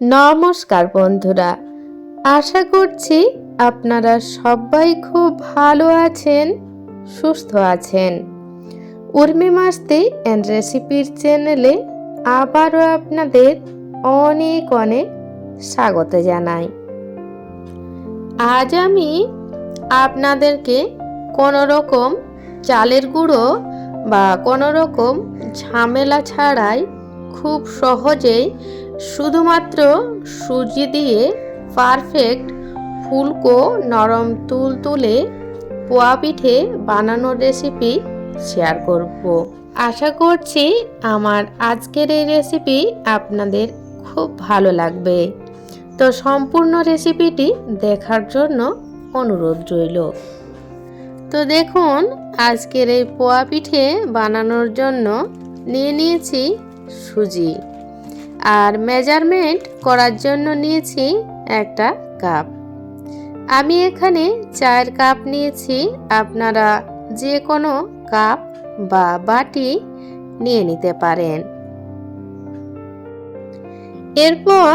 নমস্কার বন্ধুরা, আশা করছি আপনারা সবাই খুব ভালো আছেন, সুস্থ আছেন। উর্মি মাস্তি অ্যান্ড রেসিপির চ্যানেলে আবারও আপনাদের অনেক অনেক স্বাগত জানাই। আজ আমি আপনাদেরকে কোনো রকম চালের গুঁড়ো বা কোনো রকম ঝামেলা ছাড়াই খুব সহজেই শুধুমাত্র সুজি দিয়ে পারফেক্ট ফুলকো নরম তুল তুলে পোয়া পিঠে বানানোর রেসিপি শেয়ার করব। আশা করছি আমার আজকের এই রেসিপি আপনাদের খুব ভালো লাগবে। তো সম্পূর্ণ রেসিপিটি দেখার জন্য অনুরোধ রইল। তো দেখুন, আজকের এই পোয়া পিঠে বানানোর জন্য নিয়ে নিয়েছি সুজি। আর মেজারমেন্ট করার জন্য নিয়েছি একটা কাপ আমি এখানে চায়ের কাপ নিয়েছি। আপনারা যে কোনো কাপ বা বাটি নিয়ে নিতে পারেন। এরপর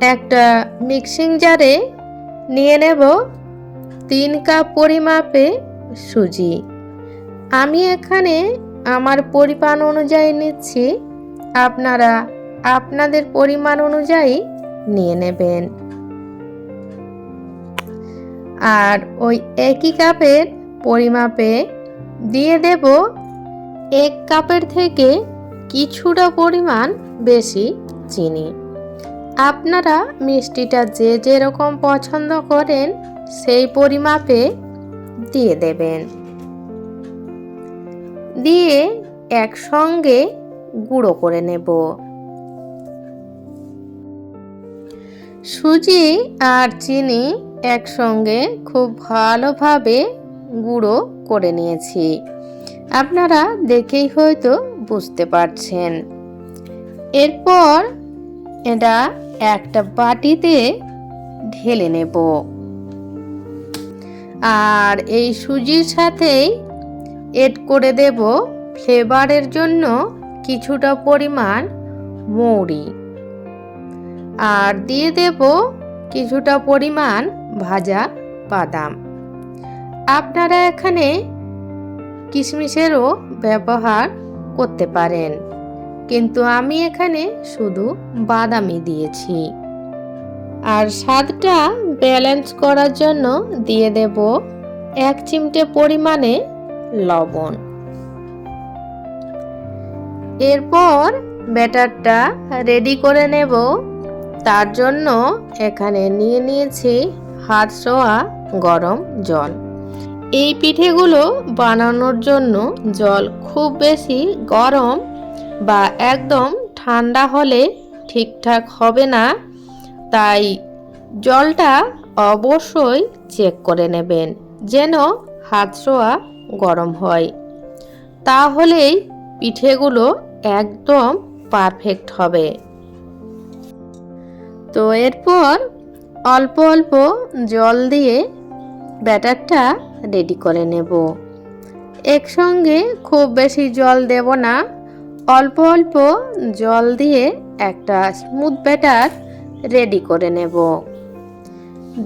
একটা মিক্সিং জারে নিয়ে নেব তিন কাপ পরিমাপে সুজি। আমি এখানে আমার পরিমাণ অনুযায়ী নিচ্ছি। আপনারা আপনাদের পরিমাণ অনুযায়ী নিয়ে নেবেন। আর ওই একই কাপের পরিমাপে দিয়ে দেব এক কাপের থেকে কিছুটা পরিমাণ বেশি চিনি। আপনারা মিষ্টিটা যে যেরকম পছন্দ করেন সেই পরিমাপে দিয়ে দেবেন। দিয়ে একসঙ্গে গুঁড়ো করে নেব। সুজি আর চিনি একসঙ্গে খুব ভালোভাবে গুঁড়ো করে নিয়েছি। আপনারা দেখেই হয়তো বুঝতে পারছেন। এরপর এটা একটা বাটিতে ঢেলে নেব। আর এই সুজির সাথেই এড করে দেব ফ্লেভারের জন্য কিছুটা পরিমাণ মৌরি। আর দিয়ে দেব কিছুটা পরিমাণ ভাজা বাদাম। আপনারা এখানে কিশমিশেরও ব্যবহার করতে পারেন, কিন্তু আমি এখানে শুধু বাদামই দিয়েছি। আর স্বাদটা ব্যালেন্স করার জন্য দিয়ে দেব এক চিমটে পরিমাণে লবণ। এরপর ব্যাটারটা রেডি করে নেব। তার জন্য এখানে নিয়ে নিয়েছি হাত ছোঁয়া গরম জল। এই পিঠেগুলো বানানোর জন্য জল খুব বেশি গরম বা একদম ঠান্ডা হলে ঠিকঠাক হবে না, তাই জলটা অবশ্যই চেক করে নেবেন যেন হাত ছোঁয়া গরম হয়। তাহলেই পিঠেগুলো একদম পারফেক্ট হবে। তো এরপর অল্প অল্প জল দিয়ে ব্যাটারটা রেডি করে নেব। একসঙ্গে খুব বেশি জল দেব না, অল্প অল্প জল দিয়ে একটা স্মুথ ব্যাটার রেডি করে নেব।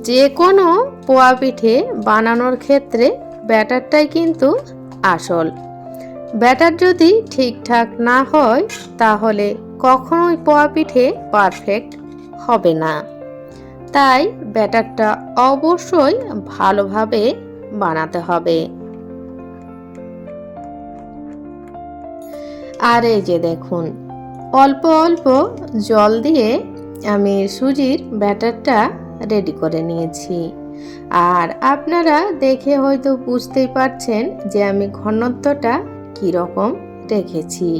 যে কোনো পোয়া পিঠে বানানোর ক্ষেত্রে ব্যাটারটাই কিন্তু আসল। ব্যাটার যদি ঠিকঠাক না হয়, তাহলে কখনোই পোয়া পিঠে পারফেক্ট হবে না। তাই ব্যাটারটা অবশ্যই ভালোভাবে বানাতে হবে। আর এই যে দেখুন, অল্প অল্প জল দিয়ে আমি সুজির ব্যাটারটা রেডি করে নিয়েছি। আর আপনারা দেখে হয়তো বুঝতেই পারছেন যে আমি ঘনত্বটা কীরকম রেখেছি।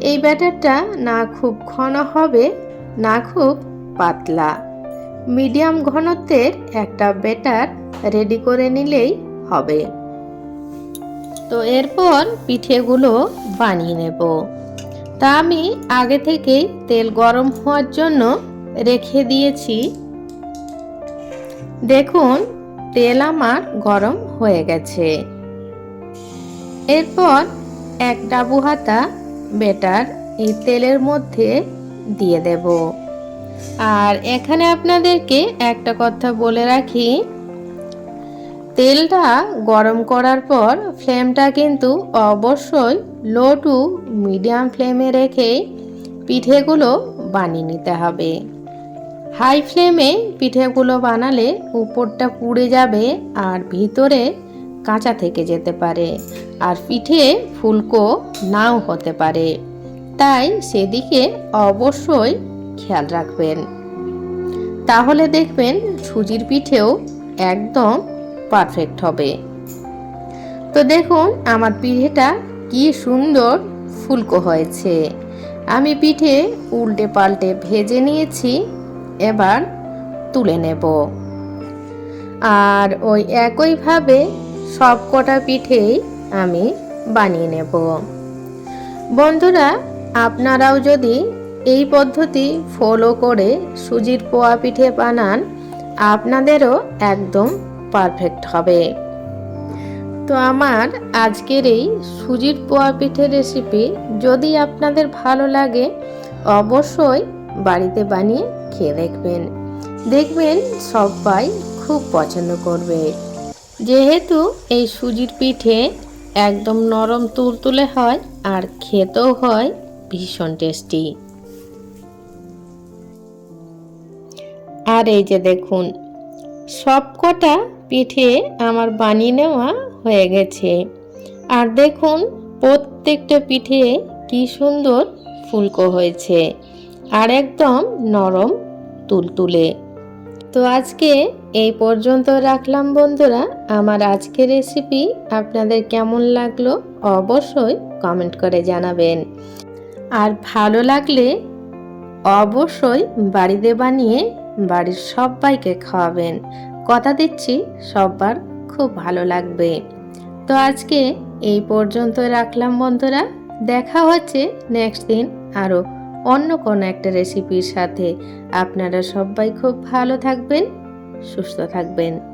এই ব্যাটারটা না খুব ঘন হবে না খুব পাতলা। মিডিয়াম ঘনত্বের একটা বেটার রেডি করে নিলেই হবে। তো এরপর পিঠেগুলো বানিয়ে নেব। তা আমি আগে থেকেই তেল গরম হওয়ার জন্য রেখে দিয়েছি। দেখুন, তেল আমার গরম হয়ে গেছে। এরপর এক ডাবু হাতা বেটার এই তেলের মধ্যে দিয়ে দেব। আর এখানে আপনাদেরকে একটা কথা বলে রাখি। তেলটা গরম করার পর ফ্লেমটা কিন্তু অবশ্যই লো টু মিডিয়াম ফ্লেমে রেখে পিঠেগুলো বানিয়ে নিতে হবে। হাই ফ্লেমে পিঠেগুলো বানালে উপরটা পুড়ে যাবে আর ভিতরে কাঁচা থেকে যেতে পারে। আর পিঠে ফুলকো নাও হতে পারে। তাই সেদিকে অবশ্যই খেয়াল রাখবেন। তাহলে দেখবেন সুজির পিঠেও একদম পারফেক্ট হবে। তো দেখুন আমার পিঠেটা কি সুন্দর ফুলকো হয়েছে। আমি পিঠে উল্টে পাল্টে ভেজে নিয়েছি, এবার তুলে নেব। আর ওই একইভাবে সব কটা পিঠেই আমি বানিয়ে নেব। বন্ধুরা আপনারাও যদি এই পদ্ধতি ফলো করে সুজির পোয়া পিঠে বানান, আপনাদেরও একদম পারফেক্ট হবে। তো আমার আজকের এই সুজির পোয়া পিঠের রেসিপি যদি আপনাদের ভালো লাগে, অবশ্যই বাড়িতে বানিয়ে খেয়ে দেখবেন। দেখবেন সবাই খুব পছন্দ করবে। যেহেতু এই সুজির পিঠে একদম নরম তুলতুলে হয় আর খেতেও হয় ভীষণ টেস্টি আর এই যে দেখুন, সবকটা পিঠে আমার বানিয়ে নেওয়া হয়ে গেছে। আর দেখুন, প্রত্যেকটা পিঠে কি সুন্দর ফুলকো হয়েছে আর একদম নরম তুলতুলে। তো আজকে এই পর্যন্ত রাখলাম বন্ধুরা। আমার আজকের রেসিপি আপনাদের কেমন লাগল অবশ্যই কমেন্ট করে জানাবেন। আর ভালো লাগলে অবশ্যই বাড়িতে বানিয়ে বাড়ির সবাইকে খাওয়াবেন। কথা দিচ্ছি, সবার খুব ভালো লাগবে। তো আজকে এই পর্যন্ত রাখলাম বন্ধুরা। দেখা হচ্ছে নেক্সট দিন আরও অন্য কোনো একটা রেসিপির সাথে। আপনারা সবাই খুব ভালো থাকবেন, সুস্থ থাকবেন।